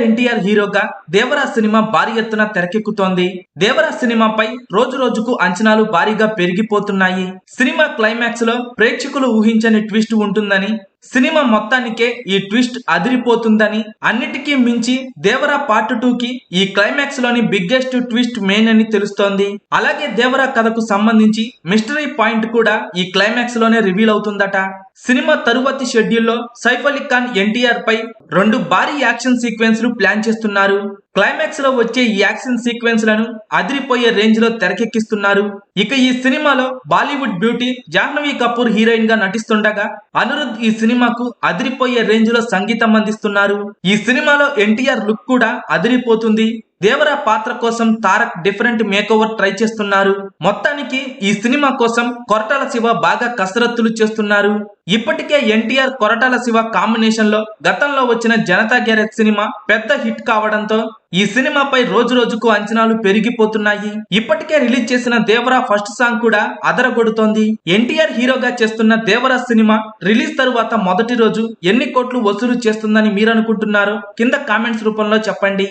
ఎన్టీఆర్ హీరోగా దేవరా సినిమా భారీ ఎత్తున తెరకెక్కుతోంది. దేవరా సినిమాపై రోజు రోజుకు అంచనాలు భారీగా పెరిగిపోతున్నాయి. సినిమా క్లైమాక్స్లో ప్రేక్షకులు ఊహించని ట్విస్ట్ ఉంటుందని సినిమా మొత్తానికే ఈ ట్విస్ట్ అదిరిపోతుందని అన్నిటికీ మించి దేవరా పార్ట్ టూ కి ఈ క్లైమాక్స్లోని బిగ్గెస్ట్ ట్విస్ట్ మెయిన్ అని తెలుస్తోంది. అలాగే దేవరా కథకు సంబంధించి మిస్టరీ పాయింట్ కూడా ఈ క్లైమాక్స్లోనే రివీల్ అవుతుందట. సినిమా తరువాతి షెడ్యూల్లో సైఫ్ అలీ ఖాన్ ఎన్టీఆర్ పై రెండు భారీ యాక్షన్ సీక్వెన్స్లు ప్లాన్ చేస్తున్నారు. క్లైమాక్స్లో వచ్చే ఈ యాక్షన్ సీక్వెన్స్లను అదిరిపోయే రేంజ్లో తెరకెక్కిస్తున్నారు. ఇక ఈ సినిమాలో బాలీవుడ్ బ్యూటీ జాహ్నవి కపూర్ హీరోయిన్గా నటిస్తుండగా అనిరుద్ ఈ సినిమాకు అదిరిపోయే రేంజ్లో సంగీతం అందిస్తున్నారు. ఈ సినిమాలో ఎన్టీఆర్ లుక్ కూడా అదిరిపోతుంది. దేవరా పాత్ర కోసం తారక్ డిఫరెంట్ మేకోవర్ ట్రై చేస్తున్నారు. మొత్తానికి ఈ సినిమా కోసం కొరటాల శివ బాగా కసరత్తులు చేస్తున్నారు. ఇప్పటికే ఎన్టీఆర్ కొరటాల శివ కాంబినేషన్లో గతంలో వచ్చిన జనతా గ్యారేజ్ సినిమా పెద్ద హిట్ కావడంతో ఈ సినిమాపై రోజు రోజుకు అంచనాలు పెరిగిపోతున్నాయి. ఇప్పటికే రిలీజ్ చేసిన దేవరా ఫస్ట్ సాంగ్ కూడా అదరగొడుతోంది. ఎన్టీఆర్ హీరోగా చేస్తున్న దేవరా సినిమా రిలీజ్ తరువాత మొదటి రోజు ఎన్ని కోట్లు వసూలు చేస్తుందని మీరనుకుంటున్నారో కింద కామెంట్స్ రూపంలో చెప్పండి.